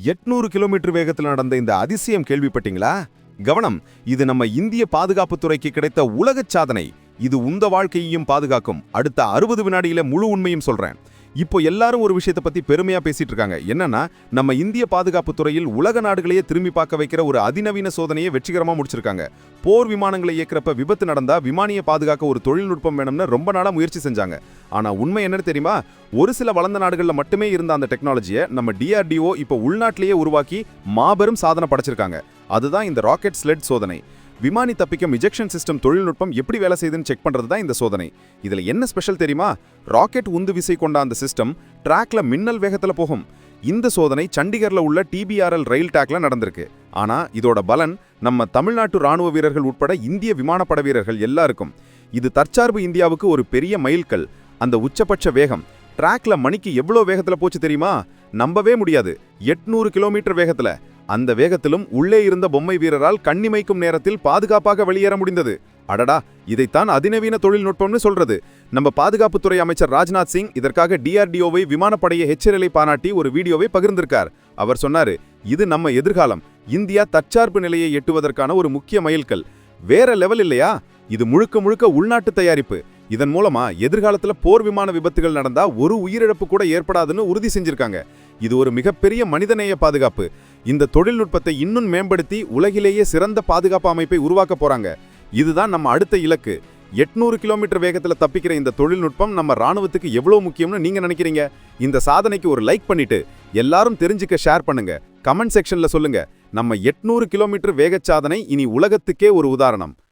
எட்நூறு கிலோமீட்டர் வேகத்தில் நடந்த இந்த அதிசயம் கேள்விப்பட்டீங்களா? கவனம் இது நம்ம இந்திய பாதுகாப்பு துறைக்கு கிடைத்த உலகச் சாதனை. இது உந்த வாழ்க்கையையும் பாதுகாக்கும். அடுத்த அறுபது வினாடியில முழு உண்மையும் சொல்றேன். இப்போ எல்லாரும் ஒரு விஷயத்தை பத்தி பெருமையா பேசிட்டு இருக்காங்க. என்னன்னா நம்ம இந்திய பாதுகாப்பு துறையில் உலக நாடுகளையே திரும்பி பார்க்க வைக்கிற ஒரு அதிநவீன சோதனையை வெற்றிகரமா முடிச்சிருக்காங்க. போர் விமானங்களை இயக்கிறப்ப விபத்து நடந்தா விமானியை பாதுகாக்க ஒரு தொழில்நுட்பம் வேணும்னு ரொம்ப நாளா முயற்சி செஞ்சாங்க. ஆனா உண்மை என்னன்னு தெரியுமா? ஒரு சில வளர்ந்த நாடுகளில் மட்டுமே இருந்த அந்த டெக்னாலஜியை நம்ம டிஆர்டிஓ இப்போ உள்நாட்டிலேயே உருவாக்கி மாபெரும் சாதனை படைச்சிருக்காங்க. அதுதான் இந்த ராக்கெட் ஸ்லெட் சோதனை. விமானி தப்பிக்கும் இஜெக்ஷன் சிஸ்டம் தொழில்நுட்பம் எப்படி வேலை செய்யுதுன்னு செக் பண்ணுறது தான் இந்த சோதனை. இதில் என்ன ஸ்பெஷல் தெரியுமா? ராக்கெட் உந்து விசை கொண்ட அந்த சிஸ்டம் ட்ராக்ல மின்னல் வேகத்தில் போகும். இந்த சோதனை சண்டிகரில் உள்ள டிபிஆர்எல் ரயில் டேக்ல நடந்திருக்கு. ஆனால் இதோட பலன் நம்ம தமிழ்நாட்டு ராணுவ வீரர்கள் உட்பட இந்திய விமானப்பட வீரர்கள் எல்லாருக்கும். இது தற்சார்பு இந்தியாவுக்கு ஒரு பெரிய மைல்கல். அந்த உச்சபட்ச வேகம் ட்ராக்ல மணிக்கு எவ்வளோ வேகத்தில் போச்சு தெரியுமா? நம்பவே முடியாது. எட்நூறு கிலோமீட்டர் வேகத்தில். அந்த வேகத்திலும் உள்ளே இருந்த பொம்மை வீரரால் கண்ணிமைக்கும் நேரத்தில் பாதுகாப்பாக வெளியேற முடிந்தது. அடடா இதைத்தான் அதிநவீன தொழில்நுட்பம்னு சொல்றது. நம்ம பாதுகாப்புத்துறை அமைச்சர் ராஜ்நாத் சிங் இதற்காக டிஆர்டிஓவை விமானப்படையை எச்சரிலை பாராட்டி ஒரு வீடியோவை பகிர்ந்திருக்கார். அவர் சொன்னாரு இது நம்ம எதிர்காலம். இந்தியா தற்சார்பு நிலையை எட்டுவதற்கான ஒரு முக்கிய மைல்கல். வேற லெவல் இல்லையா? இது முழுக்க முழுக்க உள்நாட்டு தயாரிப்பு. இதன் மூலமா எதிர்காலத்துல போர் விமான விபத்துகள் நடந்தா ஒரு உயிரிழப்பு கூட ஏற்படாதுன்னு உறுதி செஞ்சிருக்காங்க. இது ஒரு மிகப்பெரிய மனிதநேய பாதுகாப்பு. இந்த தொழில்நுட்பத்தை இன்னும் மேம்படுத்தி உலகிலேயே சிறந்த பாதுகாப்பு அமைப்பை உருவாக்க போறாங்க. இதுதான் நம்ம அடுத்த இலக்கு. எட்நூறு கிலோமீட்டர் வேகத்தில் தப்பிக்கிற இந்த தொழில்நுட்பம் நம்ம ராணுவத்துக்கு எவ்வளோ முக்கியம்னு நீங்க நினைக்கிறீங்க? இந்த சாதனைக்கு ஒரு லைக் பண்ணிட்டு எல்லாரும் தெரிஞ்சுக்க ஷேர் பண்ணுங்க. கமெண்ட் செக்ஷன்ல சொல்லுங்க. நம்ம எட்நூறு கிலோமீட்டர் வேகச் சாதனை இனி உலகத்துக்கே ஒரு உதாரணம்.